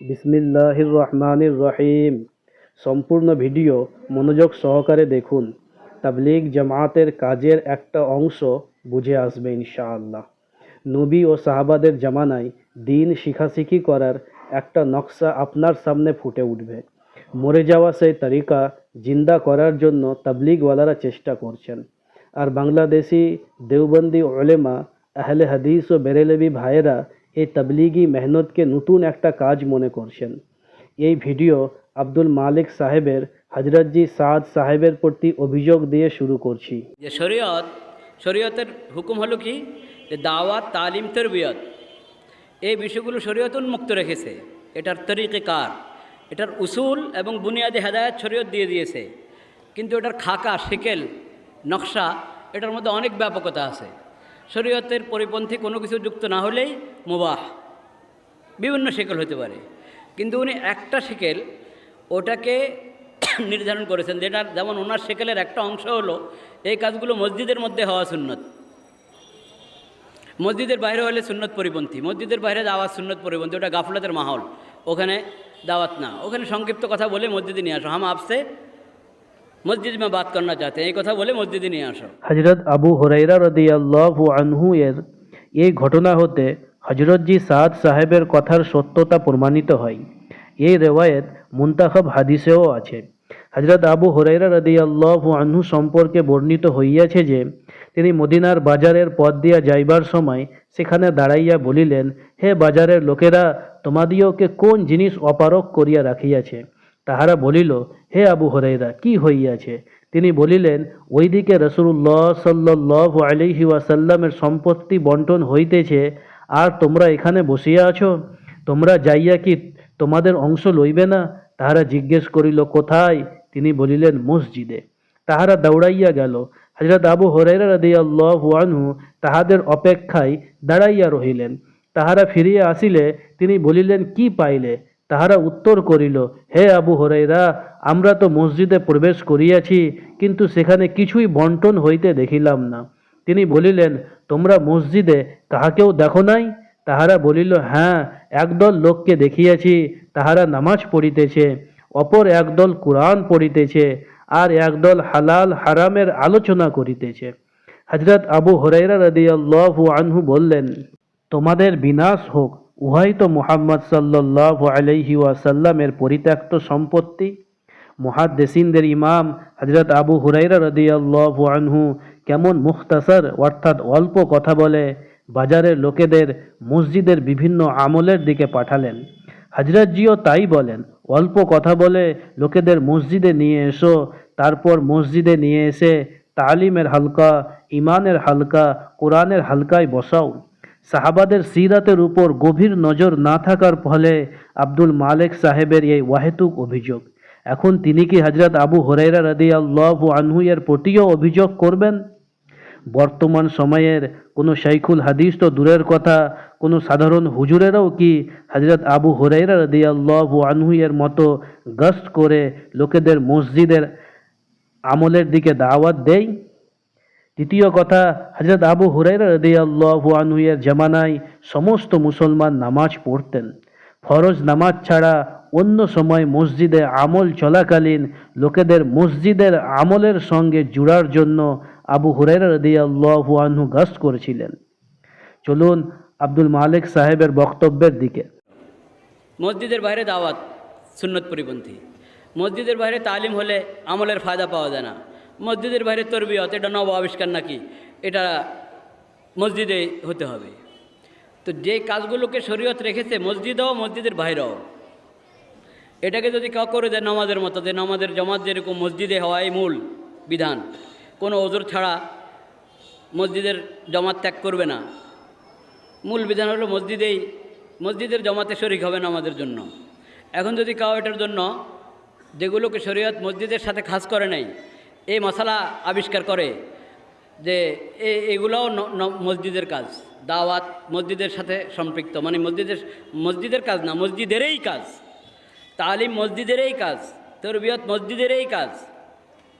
বিসমিল্লাহির রহমানির রহিম। সম্পূর্ণ ভিডিও মনোযোগ সহকারে দেখুন। তাবলিগ জামাতের কাজের একটা অংশ বুঝে আসবে ইনশাআল্লাহ। নবী ও সাহাবাদের জামানায় দিন শিখাশিখি করার একটা নকশা আপনার সামনে ফুটে উঠবে। মরে যাওয়া সেই তরিকা জিন্দা করার জন্য তাবলিগওয়ালারা চেষ্টা করছেন। আর বাংলাদেশি দেওবন্দি ওলেমা, আহলে হাদিস ও বেরেলেবি ভাইয়েরা এই তাবলিগি মেহনতকে নতুন একটা কাজ মনে করছেন। এই ভিডিও আব্দুল মালিক সাহেবের হজরতজি সাদ সাহেবের প্রতি অভিযোগ দিয়ে শুরু করছি। যে শরীয়ত, শরীয়তের হুকুম হলো কি? যে দাওয়াত, তালিম, তরবিয়ত। এই বিষয়গুলো শরীয়ত উন্মুক্ত রেখেছে। এটার তরিকে কার? এটার উসুল এবং বুনিয়াদি হেদায়ত শরীয়ত দিয়ে দিয়েছে। কিন্তু এটার খাকা, সেকেল, নকশা, এটার মধ্যে অনেক ব্যাপকতা আছে। শরীয়তের পরিপন্থী কোনো কিছু যুক্ত না হলেই মোবাহ। বিভিন্ন সেকেল হতে পারে। কিন্তু উনি একটা সেকেল ওটাকে নির্ধারণ করেছেন যেটা যেমন ওনার সেকেলের একটা অংশ হলো, এই কাজগুলো মসজিদের মধ্যে হওয়া সুন্নত। মসজিদের বাইরে হলে সুন্নত পরিপন্থী, মসজিদের বাইরে দাওয়াত সুন্নত পরিপন্থী, ওটা গাফলাতের মাহল। ওখানে দাওয়াত না। ওখানে সংক্ষিপ্ত কথা বলে মসজিদে নিয়ে আসো। হাম আপসে মসজিদ মে বাত করনা চাহতে हैं, এই কথা বলে মসজিদে নিয়ে আসো। হজরত আবু হুরাইরা রদিয়াল্লাহু আনহু এর এই ঘটনা হতে হজরতজি সাদ সাহেবের কথার সত্যতা প্রমাণিত হয়। এই রেওয়ায়েত মুন্তাখব হাদিসেও আছে। হজরত আবু হুরাইরা রদিয়াল্লাহু আনহু সম্পর্কে বর্ণিত হইয়াছে যে তিনি মদিনার বাজারের পথ দিয়া যাইবার সময় সেখানে দাঁড়াইয়া বলিলেন হে বাজারের লোকেরা তোমাদিওকে কোন জিনিস অপারক করিয়া রাখিয়াছে? তাহারা বলিল হে আবু হরাইরা কি হইয়াছে? তিনি বলিলেন, ওইদিকে রসুল্লাহ সাল্লাহ আলিহি ওয়াসাল্লামের সম্পত্তি বন্টন হইতেছে, আর তোমরা এখানে বসিয়া আছো? তোমরা যাইয়া কি তোমাদের অংশ লইবে না? তাহারা জিজ্ঞেস করিল, কোথায়? তিনি বলিলেন, মসজিদে। তাহারা দৌড়াইয়া গেল। হজরত আবু হরাইরা রাদিয়াল্লাহু আনহু তাহাদের অপেক্ষায় দাঁড়াইয়া রহিলেন। তাহারা ফিরিয়া আসিলে, তিনি বলিলেন, কি পাইলে? তাহারা উত্তর করিল, হে আবু হরাইরা আমরা তো মসজিদে প্রবেশ করিয়াছি, কিন্তু সেখানে কিছুই বন্টন হইতে দেখিলাম না। তিনি বলিলেন, তোমরা মসজিদে কাহাকেও দেখো নাই? তাহারা বলিল হ্যাঁ একদল লোককে দেখিয়াছি, তাহারা নামাজ পড়িতেছে, অপর একদল কোরআন পড়িতেছে, আর একদল হালাল হারামের আলোচনা করিতেছে। হজরত আবু হরাইরা রাদিয়াল্লাহু আনহু বললেন, তোমাদের বিনাশ হোক উহাই তো মুহাম্মদ সাল্লাহ আলাইহি ওয়াসাল্লামের পরিত্যক্ত সম্পত্তি। মুহাদ্দেসিনদের ইমাম হজরত আবু হুরাইরা রদিয়াল্লাহু আনহু কেমন মুখতাসার, অর্থাৎ অল্প কথা বলে বাজারের লোকেদের মসজিদের বিভিন্ন আমলের দিকে পাঠালেন। হজরতজিও তাই বলেন, অল্প কথা বলে লোকেদের মসজিদে নিয়ে এসো, তারপর মসজিদে নিয়ে এসে তালিমের হালকা ইমানের হালকা, কোরআনের হালকায় বসাও। সাহাবাদের সিরাতের উপর গভীর নজর না থাকার ফলে আব্দুল মালেক সাহেবের এই ওয়াহেতুক অভিযোগ। এখন তিনি কি হজরত আবু হরাইরা রাদি আল্লাহ আনহু এর প্রতিও অভিযোগ করবেন? বর্তমান সময়ের কোনো শাইখুল হাদিস তো দূরের কথা, কোনো সাধারণ হুজুরেরাও কি হজরত আবু হরাইরা রাদি আল্লাহ আনহু মতো গস্ত করে লোকেদের মসজিদের আমলের দিকে দাওয়াত দেয়? দ্বিতীয় কথা হজরত আবু হুরাইরা জামানায় সমস্ত মুসলমান নামাজ পড়তেন। ফরজ নামাজ ছাড়া অন্য সময় মসজিদে আমল চলাকালীন লোকেদের মসজিদের আমলের সঙ্গে জুড়ার জন্য আবু হুরাইরা রদিয়াল্লাহু আনহু গাস্ত করেছিলেন। চলুন আব্দুল মালিক সাহেবের বক্তব্যের দিকে। মসজিদের বাইরে দাওয়াত, সুন্নত পরিপন্থী। মসজিদের বাইরে তালিম হলে আমলের ফায়দা পাওয়া যায় না। মসজিদের বাইরে তরবিয়ত, এটা নব আবিষ্কার নাকি? এটা মসজিদে হতে হবে। তো যে কাজগুলোকে শরীয়ত রেখেছে, মসজিদেও মসজিদের বাইরেও। এটাকে যদি কেউ করে দেয় নমাজের মতো, যে নমাজের জমাত যেরকম মসজিদে হওয়াই মূল বিধান, কোনো ওজোর ছাড়া মসজিদের জমাত ত্যাগ করবে না। মূল বিধান হলো মসজিদেই, মসজিদের জমাতে শরিক হবে না আমাদের জন্য। এখন যদি কাউ এটার জন্য, যেগুলোকে শরীয়ত মসজিদের সাথে খাস করে নাই এই মশালা আবিষ্কার করে যে এগুলোও মসজিদের কাজ, দাওয়াত মসজিদের সাথে সম্পৃক্ত মানে মসজিদের মসজিদের কাজ না, মসজিদেরই কাজ, তালিম মসজিদেরই কাজ, তরবিয়ত মসজিদেরই কাজ।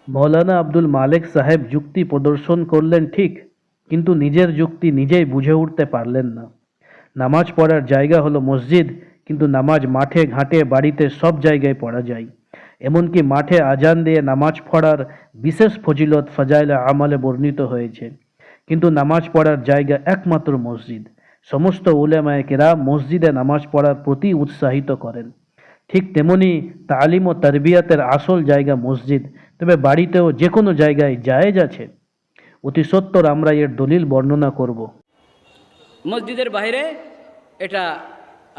মৌলানা আব্দুল মালিক সাহেব যুক্তি প্রদর্শন করলেন ঠিক, কিন্তু নিজের যুক্তি নিজেই বুঝে উঠতে পারলেন না। নামাজ পড়ার জায়গা হলো মসজিদ, কিন্তু নামাজ মাঠে ঘাটে বাড়িতে সব জায়গায় পড়া যায়। এমনকি মাঠে আজান দিয়ে নামাজ পড়ার বিশেষ ফজিলত ফজাইলা আমলে বর্ণিত হয়েছে। কিন্তু নামাজ পড়ার জায়গা একমাত্র মসজিদ। সমস্ত উলেমায় কেরা মসজিদে নামাজ পড়ার প্রতি উৎসাহিত করেন। ঠিক তেমনি তালিম ও তারবিয়াতের আসল জায়গা মসজিদ, তবে বাড়িতেও যে কোনো জায়গায় জায়েজ আছে। অতি সত্বর আমরা এর দলিল বর্ণনা করব। মসজিদের বাইরে এটা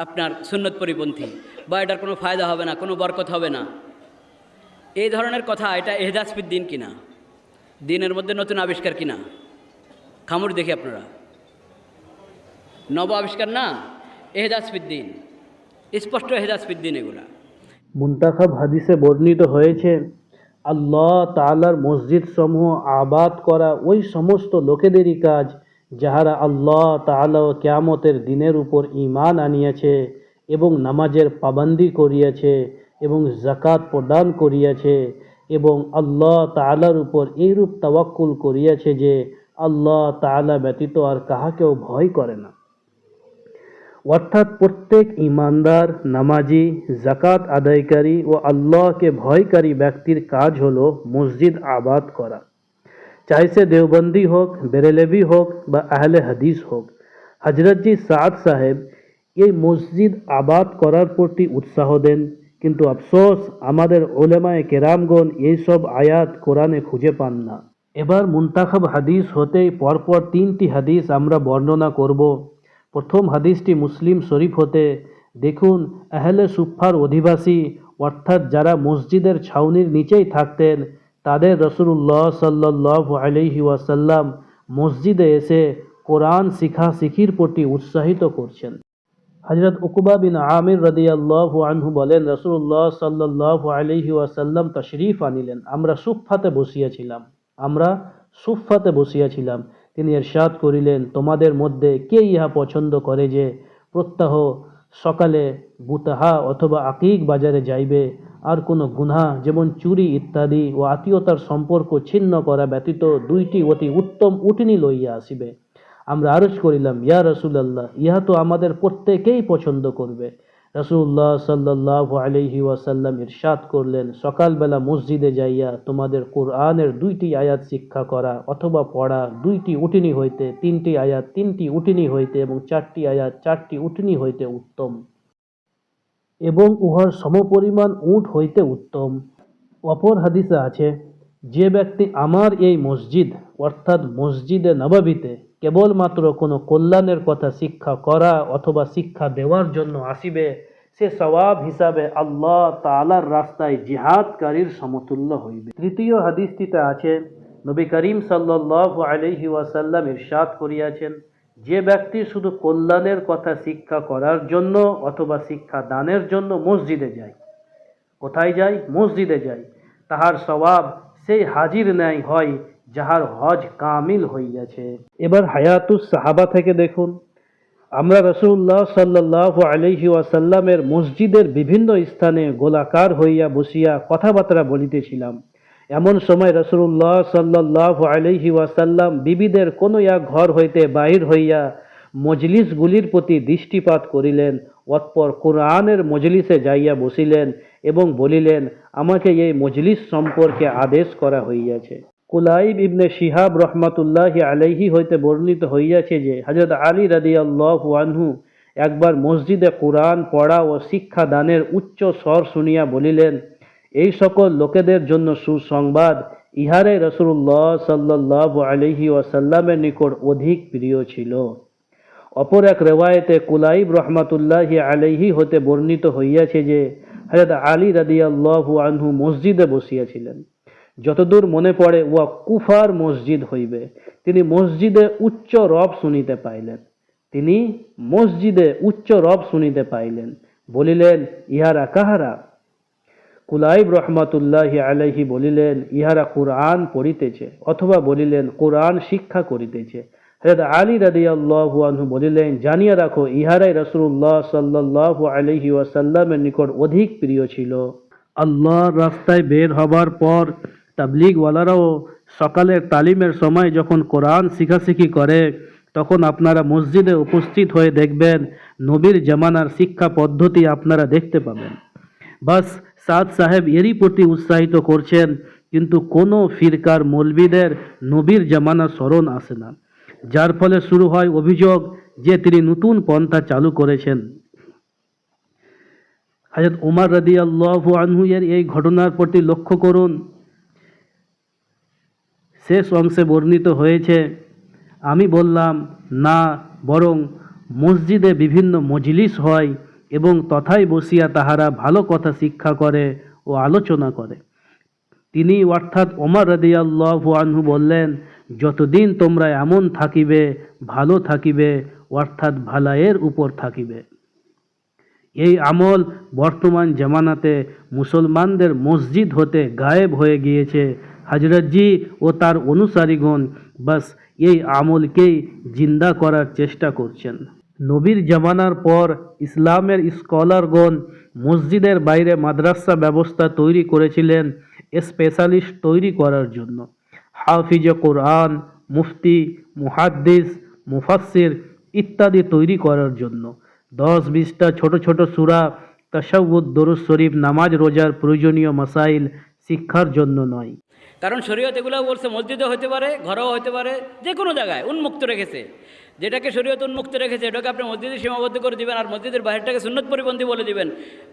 আপনার সুন্নত পরিপন্থী, বা এটার কোনো ফায়দা হবে না, কোনো বরকত হবে না। এই ধরনের কথা, এটা এহদাসপির দিন কিনা? দিনের মধ্যে নতুন আবিষ্কার কিনা? খামুর দেখি আপনারা। নব আবিষ্কার না এহদাসপির দিন। স্পষ্ট এহদাসপির দিন এগুলা। মুন্তাখাব হাদিসে বর্ণিত হয়েছে, আল্লাহ তাআলার মসজিদ সমূহ আবাদ করা ওই সমস্ত লোকেদেরই কাজ যাহারা আল্লাহ তাআলা ও কেয়ামতের দিনের উপর ঈমান আনিয়াছে এবং নামাজের পাবন্দি করিয়াছে। এবং জাকাত প্রদান করিয়াছে এবং আল্লাহ তাআলার উপর এইরূপ তাওয়াক্কুল করিয়াছে যে আল্লাহ তাআলা ব্যতীত আর কাহাকেও ভয় করে না। অর্থাৎ প্রত্যেক ইমানদার, নামাজি জাকাত আদায়কারী ও আল্লাহকে ভয়কারী ব্যক্তির কাজ হলো মসজিদ আবাদ করা। চাই সে দেওবন্দি হোক, বেরেলেবি হোক বা আহলে হাদিস হোক। হজরতজি সাদ সাহেব এই মসজিদ আবাদ করার প্রতি উৎসাহ দেন। কিন্তু আফসোস, আমাদের ওলেমায় কেরামগণ এইসব আয়াত কোরআনে খুঁজে পান না। এবার মুন্তাখাব হাদিস হতেই পরপর তিনটি হাদিস আমরা বর্ণনা করব। প্রথম হাদিসটি মুসলিম শরীফ হতে, দেখুন, আহলে সুফার অধিবাসী, অর্থাৎ যারা মসজিদের ছাউনির নিচেই থাকতেন, তাদের রসুল্লাহ সাল্লাহ আলহি ওয়াসাল্লাম মসজিদে এসে কোরআন শিখা শিখির প্রতি উৎসাহিত করছেন। হজরত উকবা বিন আমির রদিয়াল্লাহু আনহু বলেন রসুল্লাহ সাল্লাহ আলহি ওয়াসাল্লাম তশরিফ আনিলেন। আমরা সুফাতে বসিয়াছিলাম। আমরা সুফাতে বসিয়াছিলাম। তিনি এরশাদ করিলেন, তোমাদের মধ্যে কে ইহা পছন্দ করে যে প্রত্যাহ সকালে বুতাহা অথবা আকিক বাজারে যাইবে? আর কোনো গুনহা যেমন চুরি ইত্যাদি ও আত্মীয়তার সম্পর্ক ছিন্ন করা ব্যতীত দুইটি অতি উত্তম উটিনি লইয়া আসিবে। আমরা আরজ করিলাম, ইয়া রসুলাল্লাহ, ইহা তো আমাদের প্রত্যেকেই পছন্দ করবে। রসুল্লাহ সাল্লাহ আলহি ওয়াসাল্লাম ইরশাদ করলেন, সকালবেলা মসজিদে যাইয়া তোমাদের কোরআনের দুইটি আয়াত শিক্ষা করা অথবা পড়া, দুইটি উটিনি হইতে, তিনটি আয়াত, তিনটি উটিনি হইতে এবং চারটি আয়াত, চারটি উটিনি হইতে উত্তম এবং উহার সমপরিমাণ উট হইতে উত্তম। অপর হাদিসে আছে যে ব্যক্তি আমার এই মসজিদ, অর্থাৎ মসজিদে নবাবিতে কেবলমাত্র কোনো কল্যাণের কথা শিক্ষা করা অথবা শিক্ষা দেওয়ার জন্য আসিবে, সে সওয়াব হিসাবে আল্লাহ তাআলার রাস্তায় জিহাদকারীর সমতুল্য হইবে। তৃতীয় হাদিসটিতে আছে, নবী করিম সাল্লাল্লাহু আলাইহি ওয়াসাল্লাম ইরশাদ করিয়াছেন, যে ব্যক্তি শুধু কল্যাণের কথা শিক্ষা করার জন্য অথবা শিক্ষা দানের জন্য মসজিদে যায়, কোথায় যায়? মসজিদে যায়। তাহার স্বভাব সেই হাজির ন্যায় হয়, যাহার হজ কামিল হইয়াছে। এবার হায়াতুস সাহাবা থেকে দেখুন। আমরা রসুল্লাহ সাল্লাহ আলহি ওয়াসাল্লামের মসজিদের বিভিন্ন স্থানে গোলাকার হইয়া বসিয়া কথাবার্তা বলিতেছিলাম। এমন সময় রসুল্লাহ সাল্লাহ আলহি ওয়াসাল্লাম বিবিদের কোনো এক ঘর হইতে বাহির হইয়া মজলিসগুলির প্রতি দৃষ্টিপাত করিলেন। অতপর কোরআনের মজলিসে যাইয়া বসিলেন। এবং বলিলেন, আমাকে এই মজলিস সম্পর্কে আদেশ করা হইয়াছে। কুলাইব ইবনে শিহাব রহমাতুল্লাহ আলাইহি হইতে বর্ণিত হইয়াছে যে হজরত আলী রাদি আনহু একবার মসজিদে কোরআন পড়া ও শিক্ষা দানের উচ্চ স্বর শুনিয়া বলিলেন, এই সকল লোকেদের জন্য সুসংবাদ ইহারে রসুল্লাহ সাল্লাহ আলহি ওয়াসাল্লামের নিকট অধিক প্রিয় ছিল। অপর এক রেওয়ায়েতে কুলাইব রহমাতুল্লাহ আলাইহি হতে বর্ণিত হইয়াছে যে হজরত আলী রাদিয়াল্লাহু আনহু মসজিদে বসিয়াছিলেন। যতদূর মনে পড়ে উহা কুফার মসজিদ হইবে। তিনি মসজিদে উচ্চ রব শুনিতে পাইলেন। তিনি মসজিদে উচ্চ রব শুনিতে পাইলেন। বলিলেন, ইহারা কাহারা? কুলাইব রহমাতুল্লাহ আলাইহি বলিলেন, ইহারা কোরআন পড়িতেছে। অথবা বলিলেন, কোরআন শিক্ষা করিতেছে। হজরত আলী রাদিয়াল্লাহু আনহু বলিলেন, জানিয়া রাখো, ইহারাই রসুল্লাহ সাল্লাহ আলহি ওয়াসাল্লামের নিকট অধিক প্রিয় ছিল। আল্লাহর রাস্তায় বের হবার পর তাবলিগওয়ালারাও সকালের তালিমের সময় যখন কোরআন শিখাশিখি করে, তখন আপনারা মসজিদে উপস্থিত হয়ে দেখবেন, নবীর জামানার শিক্ষা পদ্ধতি আপনারা দেখতে পাবেন। বাস, সাদ সাহেব এরই প্রতি উৎসাহিত করছেন, কিন্তু কোনো ফিরকার মৌলবিদের নবীর জামানার স্মরণ আসে না। যার ফলে শুরু হয় অভিযোগ যে তিনি নতুন পন্থা চালু করেছেন। হাজরত উমার রাদি আল্লাহ আনহু এর এই ঘটনার প্রতি লক্ষ্য করুন। শেষ অংশে বর্ণিত হয়েছে, আমি বললাম, না, বরং মসজিদে বিভিন্ন মজলিস হয় এবং তথায় বসিয়া তাহারা ভালো কথা শিক্ষা করে ও আলোচনা করে। তিনি অর্থাৎ ওমর রাদিয়াল্লাহু আনহু বললেন যতদিন তোমরা এমন থাকিবে, ভালো থাকিবে, অর্থাৎ ভালায়ের উপর থাকিবে। এই আমল বর্তমান জামানাতে মুসলমানদের মসজিদ হতে গায়েব হয়ে গিয়েছে। হজরতজি ও তার অনুসারীগণ বাস এই আমলকেই জিন্দা করার চেষ্টা করছেন। নবীর জামানার পর ইসলামের স্কলারগণ মসজিদের বাইরে মাদ্রাসা ব্যবস্থা তৈরি করেছিলেন, স্পেশালিস্ট তৈরি করার জন্য। হাফিজ কোরআন, মুফতি, মুহাদ্দিস, মুফাসসির ইত্যাদি তৈরি করার জন্য। দশ বিশটা ছোট ছোট সুরা তাসাউদ দরুদ শরীফ, নামাজ, রোজার প্রয়োজনীয় মাসাইল শিক্ষার জন্য নয়। কারণ শরীয়ত এগুলো বলছে মসজিদে হতে পারে, ঘরেও হতে পারে, যে কোনো জায়গায় উন্মুক্ত রেখেছে। যেটাকে শরীয়ত উন্মুক্ত রেখেছে, এটাকে আপনি মসজিদে সীমাবদ্ধ করে দিবেন আর মসজিদের বাইরেটাকে সুন্নত পরিপন্থী বলে দিবেন,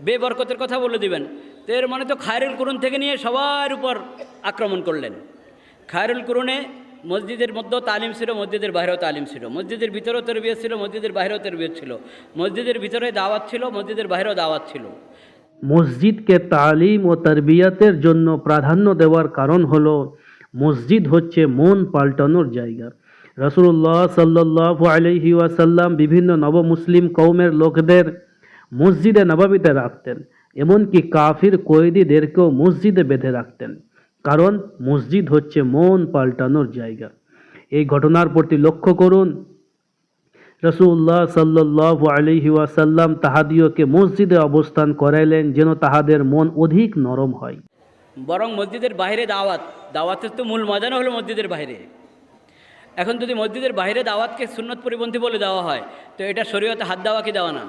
বেবরকতের কথা বলে দিবেন। তো এর মানে তো খায়রুল কুরুন থেকে নিয়ে সবার উপর আক্রমণ করলেন। খায়রুল কুরুনে মসজিদের মধ্যেও তালিম ছিল, মসজিদের বাইরেও তালিম ছিল। মসজিদের ভিতরেও তরবিয়ত ছিল, মসজিদের বাইরেও তরবিয়ত ছিল। মসজিদের ভিতরে দাওয়াত ছিল, মসজিদের বাইরেও দাওয়াত ছিল। মসজিদকে তালিম ও তরবিয়াতের জন্য প্রাধান্য দেওয়ার কারণ হলো, মসজিদ হচ্ছে মন পাল্টানোর জায়গা। রসুল্লাহ সাল্লাহ আলহি ওয়াসাল্লাম বিভিন্ন নবমুসলিম কৌমের লোকদের মসজিদে নবাবিতে রাখতেন, এমনকি কাফির কয়েদিদেরকেও মসজিদে বেঁধে রাখতেন। কারণ মসজিদ হচ্ছে মন পাল্টানোর জায়গা। এই ঘটনার প্রতি লক্ষ্য করুন। রসুল্লাহ সাল্লাহ আলহি ওয়াসাল্লাম তাহাদিওকে মসজিদে অবস্থান করাইলেন যেন তাহাদের মন অধিক নরম হয়। বরং মসজিদের বাইরে দাওয়াত, দাওয়াতের তো মূল মজানো হলো মসজিদের বাইরে এখন যদি মসজিদের বাইরে দাওয়াতকে সুন্নত পরিপন্থী বলে দেওয়া হয়, তো এটা শরীয়তে হাত দেওয়া কি দেওয়া না?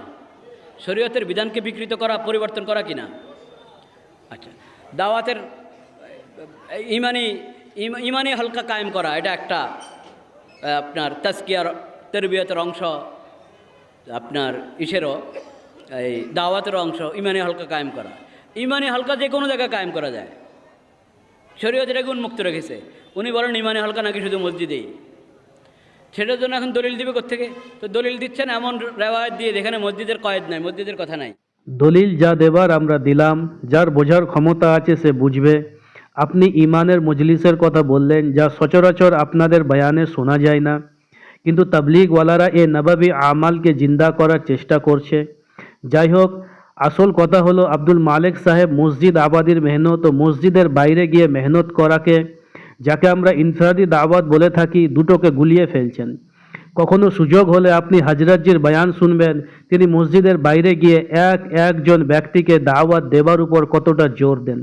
শরীয়তের বিধানকে বিকৃত করা, পরিবর্তন করা কি না? আচ্ছা দাওয়াতের ইমানি, ইম- ইমানি হালকা কায়েম করা, এটা একটা আপনার তাস্কিয়ার তরবিয়তের অংশ, আপনার ইসেরও, এই দাওয়াতের অংশ, ইমানি হালকা কায়েম করা। ইমানি হালকা যে কোনো জায়গায় কায়েম করা যায়। শরীয়ত এটাকে উন্মুক্ত রেখেছে। উনি বলেন, ইমানি হালকা নাকি শুধু মসজিদেই? সেটার জন্য এখন দলিল দিবে কোথেকে তো দলিল দিচ্ছেন এমন রেওয়ায়ত দিয়ে যেখানে মসজিদের কয়েদ নাই, মসজিদের কথা নাই। দলিল যা দেবার আমরা দিলাম, যার বোঝার ক্ষমতা আছে সে বুঝবে। আপনি ইমানের মজলিসের কথা বললেন, যা সচরাচর আপনাদের বয়ানে শোনা যায় না। কিন্তু তাবলিগওয়ালারা এ নবাবি আমালকে জিন্দা করার চেষ্টা করছে। যাই হোক, আসল কথা হলো আব্দুল মালিক সাহেব মসজিদ আবাদির মেহনত ও মসজিদের বাইরে গিয়ে মেহনত করাকে, যাকে আমরা ইনফরাদি দাওয়াত বলে থাকি, দুটোকে গুলিয়ে ফেলছেন। কখনো সুযোগ হলে আপনি হাজরাতজির বয়ান শুনবেন, তিনি মসজিদের বাইরে গিয়ে এক একজন ব্যক্তিকে দাওয়াত দেবার উপর কতটা জোর দেন।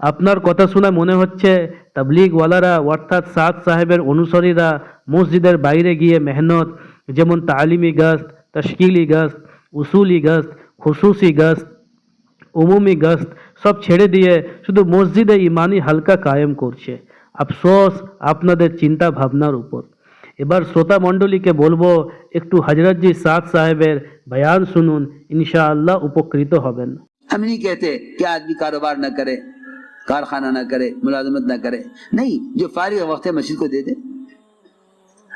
আপনার কথা শুনে মনে হচ্ছে তাবলিগওয়ালারা অর্থাৎ সাদ সাহেবের অনুসারীরা মসজিদের বাইরে গিয়ে মেহনত যেমন তালিমি গস্ত তশকিলি গস্ত উসুলি গস্ত খুসুসি গস্ত উমুমি গস্ত সব ছেড়ে দিয়ে শুধু মসজিদে ইমানি হালকা কায়েম করছে আফসোস আপনাদের চিন্তা ভাবনার উপর এবার শ্রোতা মণ্ডলীকে বলবো একটু হজরতজি সাদ সাহেবের বয়ান শুনুন ইনশাআল্লাহ উপকৃত হবেন हम नहीं कहते कि आदमी कारोबार न करे کارخانہ نہ کرے، ملازمت نہ کرے۔ نہیں، جو فارغ وقت ہے مسجد کو دے دے۔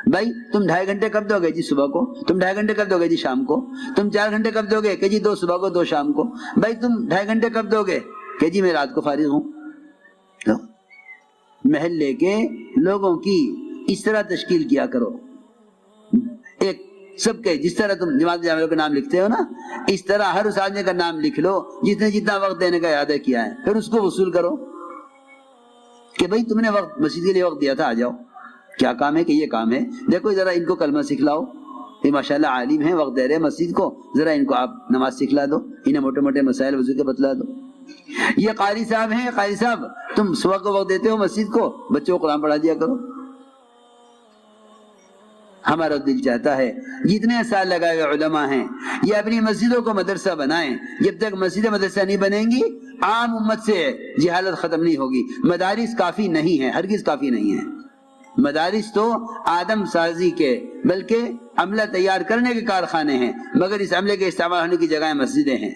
بھائی، تم ڈھائی گھنٹے کب دو گے جی صبح کو؟ تم ڈھائی گھنٹے کب دو گے جی شام کو؟ تم چار گھنٹے کب دو گے؟ کہ جی دو صبح کو، دو شام کو۔ بھائی، تم ڈھائی گھنٹے کب دو گے؟ کہ جی میں رات کو فارغ ہوں۔ محل محلے کے لوگوں کی اس طرح تشکیل کیا کرو۔ ایک سب کے جس طرح تم جماعت جامعہ کا نام لکھتے ہو نا، اس طرح ہر اس آدمی کا نام لکھ لو، جس نے جتنا وقت دینے کا ارادہ کیا ہے، پھر اس کو وصول کرو۔ کہ بھائی تم نے وقت مسجد کے لیے وقت دیا تھا، آ جاؤ۔ کیا کام ہے کہ یہ کام ہے؟ دیکھو ذرا ان کو کلمہ سکھلاؤ۔ یہ ماشاء اللہ عالم ہیں، وقت دے رہے مسجد کو۔ ذرا ان کو آپ نماز سکھلا دو، انہیں موٹے موٹے مسائل وضو کے بتلا دو۔ یہ قاری صاحب ہیں، قاری صاحب، تم صبح کو وقت دیتے ہو مسجد کو، بچوں کو قرآن پڑھا دیا کرو۔ ہمارا دل چاہتا ہے۔ جتنے سال لگائے ہوئے علماء ہیں۔ یہ اپنی مسجدوں کو مدرسہ بنائیں۔ جب تک مسجد مدرسہ نہیں بنیں گی، عام امت سے جہالت ختم نہیں ہوگی۔ مدارس کافی نہیں ہے ہرگز کافی نہیں ہے مدارس تو آدم سازی کے، بلکہ عملہ تیار کرنے کے کارخانے ہیں، مگر اس عملے کے استعمال ہونے کی جگہیں مسجدیں ہیں۔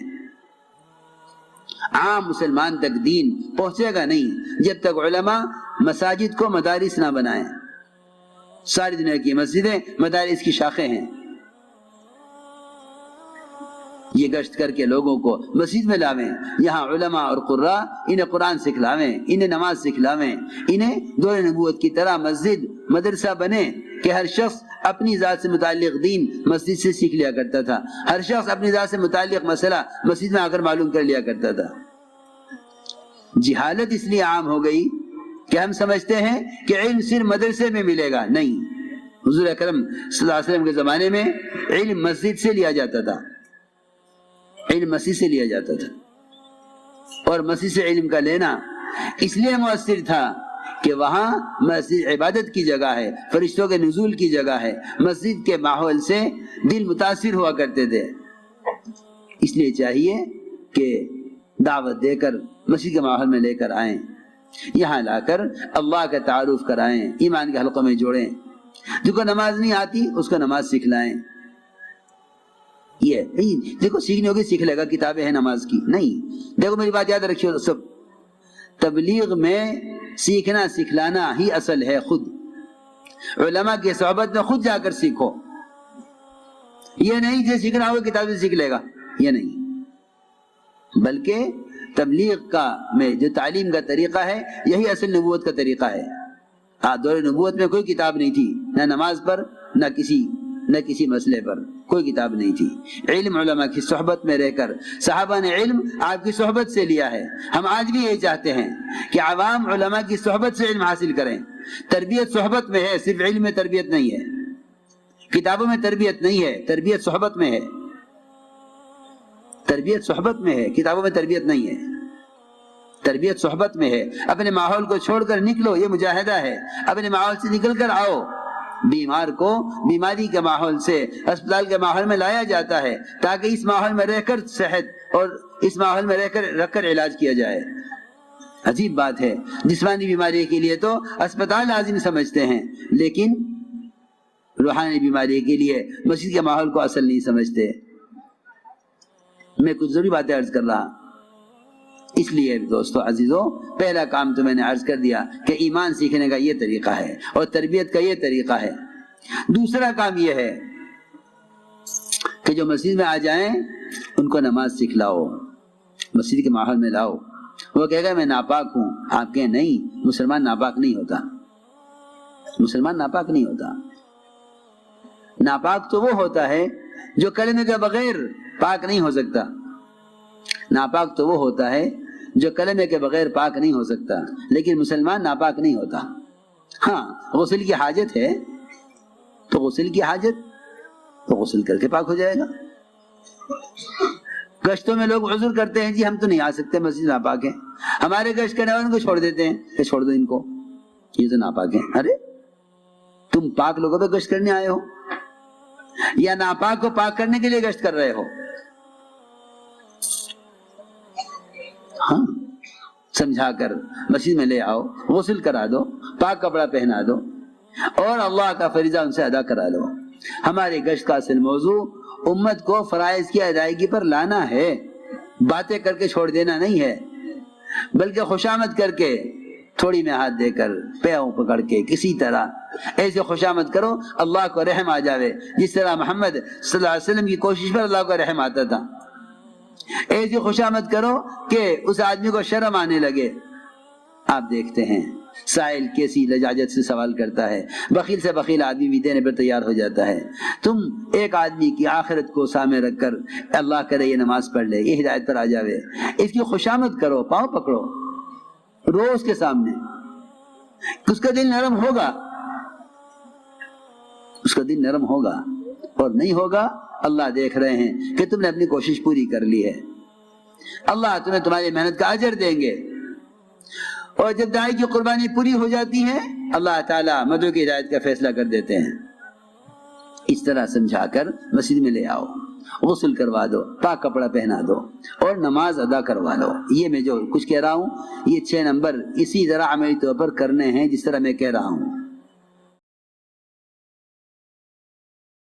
عام مسلمان تک دین پہنچے گا نہیں، جب تک علماء مساجد کو مدارس نہ بنائیں۔ ساری دنیا کی مسجدیں، مدارس کی شاخیں ہیں۔ یہ گشت کر کے لوگوں کو مسجد میں لاویں۔ یہاں علماء اور قرا انہیں قرآن سکھلاویں، انہیں نماز سکھلاویں۔ انہیں دور نبوت کی طرح مسجد، مدرسہ بنے کہ ہر شخص اپنی ذات سے متعلق دین مسجد سے سیکھ لیا کرتا تھا۔ ہر شخص اپنی ذات سے متعلق مسئلہ مسجد میں آ کر معلوم کر لیا کرتا تھا۔ جہالت اس لیے عام ہو گئی کہ ہم سمجھتے ہیں کہ علم صرف مدرسے میں ملے گا، نہیں۔ حضور اکرم صلی اللہ علیہ وسلم کے زمانے میں علم مسجد سے لیا جاتا تھا۔ علم مسجد سے لیا جاتا تھا۔ اور مسجد سے علم کا لینا اس لیے مؤثر تھا کہ وہاں مسجد عبادت کی جگہ ہے، فرشتوں کے نزول کی جگہ ہے۔ مسجد کے ماحول سے دل متاثر ہوا کرتے تھے۔ اس لیے چاہیے کہ دعوت دے کر مسجد کے ماحول میں لے کر آئیں۔ یہاں لا کر اللہ کا تعارف کرائیں، ایمان کے حلقوں میں جوڑیں۔ جو کو نماز نہیں آتی، اس کو نماز سکھلائیں۔ یہ دیکھو سیکھنی ہوگی، سیکھ لے گا، کتابیں ہیں نماز کی۔ نہیں۔ دیکھو، میری بات یاد رکھیے سب۔ تبلیغ میں سیکھنا، سکھلانا ہی اصل ہے خود۔ علماء کی صحبت میں خود جا کر سیکھو۔ یہ نہیں جو سیکھنا ہوگا، کتابیں سیکھ لے گا۔ یہ نہیں۔ بلکہ تبلیغ کا میں جو تعلیم کا طریقہ ہے، یہی اصل نبوت کا طریقہ ہے۔ دور نبوت میں کوئی کتاب نہیں تھی، نہ نماز پر، نہ کسی نہ کسی مسئلے پر، کوئی کتاب نہیں تھی۔ علم علماء کی صحبت میں رہ کر، صحابہ نے علم آپ کی صحبت سے لیا ہے۔ ہم آج بھی یہ چاہتے ہیں کہ عوام علماء کی صحبت سے علم حاصل کریں۔ تربیت صحبت میں ہے، صرف علم میں تربیت نہیں ہے۔ کتابوں میں تربیت نہیں ہے، تربیت صحبت میں ہے۔ تربیت صحبت میں ہے، کتابوں میں تربیت نہیں ہے۔ تربیت صحبت میں ہے۔ اپنے ماحول کو چھوڑ کر نکلو، یہ مجاہدہ ہے۔ اپنے ماحول سے نکل کر آؤ۔ بیمار کو بیماری کے ماحول سے اسپتال کے ماحول میں لایا جاتا ہے تاکہ اس ماحول میں رہ کر صحت اور اس ماحول میں رہ کر، رکھ کر علاج کیا جائے۔ عجیب بات ہے۔ جسمانی بیماری کے لیے تو اسپتال لازم سمجھتے ہیں، لیکن روحانی بیماری کے لیے مسجد کے ماحول کو اصل نہیں سمجھتے۔ میں کچھ ضروری باتیں عرض کر رہا۔ اس لیے دوستو عزیزوں پہلا کام تو میں نے عرض کر دیا کہ ایمان سیکھنے کا یہ طریقہ ہے اور تربیت کا یہ طریقہ ہے۔ دوسرا کام یہ ہے کہ جو مسجد میں آ جائیں، ان کو نماز سکھلاؤ مسجد کے ماحول میں لاؤ۔ وہ کہے گا، میں ناپاک ہوں۔ آپ کے نہیں، مسلمان ناپاک نہیں ہوتا۔ مسلمان ناپاک نہیں ہوتا۔ ناپاک تو وہ ہوتا ہے جو کلمے کے بغیر پاک نہیں ہو سکتا۔ ناپاک تو وہ ہوتا ہے جو کلمے کے بغیر پاک نہیں ہو سکتا، لیکن مسلمان ناپاک نہیں ہوتا۔ ہاں غسل کی حاجت ہے۔ تو غسل کی حاجت، تو غسل کر کے پاک ہو جائے گا۔ گشتوں میں لوگ عذر کرتے ہیں جی ہم تو نہیں آ سکتے، مسجد ناپاک ہے۔ ہمارے گشت کرنے ان کو چھوڑ دیتے ہیں، کہ چھوڑ دو ان کو۔ یہ تو ناپاک ہے۔ ارے، تم پاک لوگوں پہ گشت کرنے آئے ہو۔ یا ناپاک کو پاک کرنے کے لیے گشت کر رہے ہو؟ ہاں سمجھا کر مسجد میں لے آؤ، غسل کرا دو، پاک کپڑا پہنا دو، اور اللہ کا فریضہ ان سے ادا کرا دو ہماری گشت کا اصل موضوع امت کو فرائض کی ادائیگی پر لانا ہے۔ باتیں کر کے چھوڑ دینا نہیں ہے، بلکہ خوشامد کر کے تھوڑی میں ہاتھ دے کر پیاؤں پکڑ کے کسی طرح ایسے خوشامد کرو، اللہ کو رحم آ جاوے۔ جس طرح محمد صلی اللہ علیہ وسلم کی کوشش پر اللہ کو رحم آتا تھا۔ ایسی خوشامد کرو کہ اس آدمی کو شرم آنے لگے۔ آپ دیکھتے ہیں، سائل کیسی لجاجت سے سوال کرتا ہے۔ بخیل سے بخیل آدمی بھی دینے پر تیار ہو جاتا ہے۔ تم ایک آدمی کی آخرت کو سامنے رکھ کر اللہ کرے یہ نماز پڑھ لے، یہ ہدایت پر آ جاوے۔ اس کی خوشامد کرو، پاؤں پکڑو۔ روز کے سامنے۔ اس کا دل نرم ہوگا۔ اس کا دل نرم ہوگا اور نہیں ہوگا، اللہ دیکھ رہے ہیں کہ تم نے اپنی کوشش پوری کر لی ہے۔ اللہ تمہیں تمہاری محنت کا اجر دیں گے۔ اور جب دائی کی قربانی پوری ہو جاتی ہے، اللہ تعالیٰ مدعو کی ہدایت کا فیصلہ کر دیتے ہیں۔ اس طرح سمجھا کر مسجد میں لے آؤ۔ غسل کروا دو، پاک کپڑا پہنا دو اور نماز ادا کروا دو یہ میں جو کچھ کہہ رہا ہوں، یہ چھ نمبر اسی طرح عملی طور پر کرنے ہیں جس طرح میں کہہ رہا ہوں۔